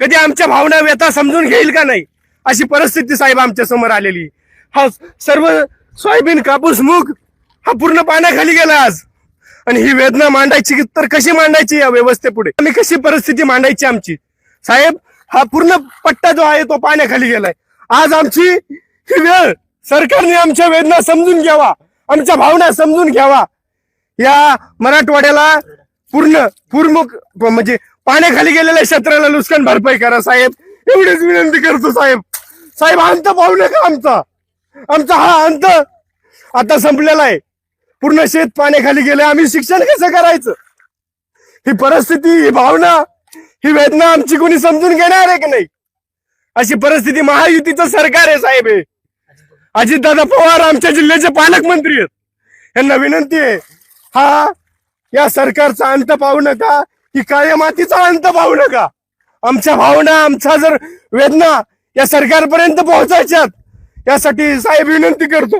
कधी आमच्या भावना व्यथा समजून घेईल का नाही? अशी परिस्थिती साहेब आमच्यासमोर आलेली. हा सर्व सोयाबीन कापूस मूग हा पूर्ण पाण्याखाली गेला आज. आणि ही वेदना मांडायची की तर कशी मांडायची या व्यवस्थेपुढे? आम्ही कशी परिस्थिती मांडायची आमची? साहेब हा पूर्ण पट्टा जो आहे तो पाण्याखाली गेलाय. आज आमची ही वेळ सरकारने आमच्या वेदना समजून घ्यावा आमच्या भावना समजून घ्यावा. या मराठवाड्याला पूर्ण पूर्मुख म्हणजे पाण्याखाली गेलेल्या क्षेत्राला नुकसान भरपाई करा साहेब. एवढीच विनंती करतो साहेब. साहेब अंत पाहू नका आमचा. आमचा हा अंत आता संपलेला आहे. पूर्ण शेत पाण्याखाली गेले आम्ही शिक्षण कसं करायचं? ही परिस्थिती ही भावना ही वेदना आमची कोणी समजून घेणार आहे की नाही? अशी परिस्थिती महायुतीचं सरकार आहे साहेब. हे अजितदादा पवार आमच्या जिल्ह्याचे पालकमंत्री आहेत. यांना विनंती आहे हा या सरकारचा अंत पाहू नका. ही काळ्या मातीचा अंत पाहू नका. आमच्या भावना आमच्या जर वेदना या सरकारपर्यंत पोहोचायच्यात यासाठी साहेब विनंती करतो.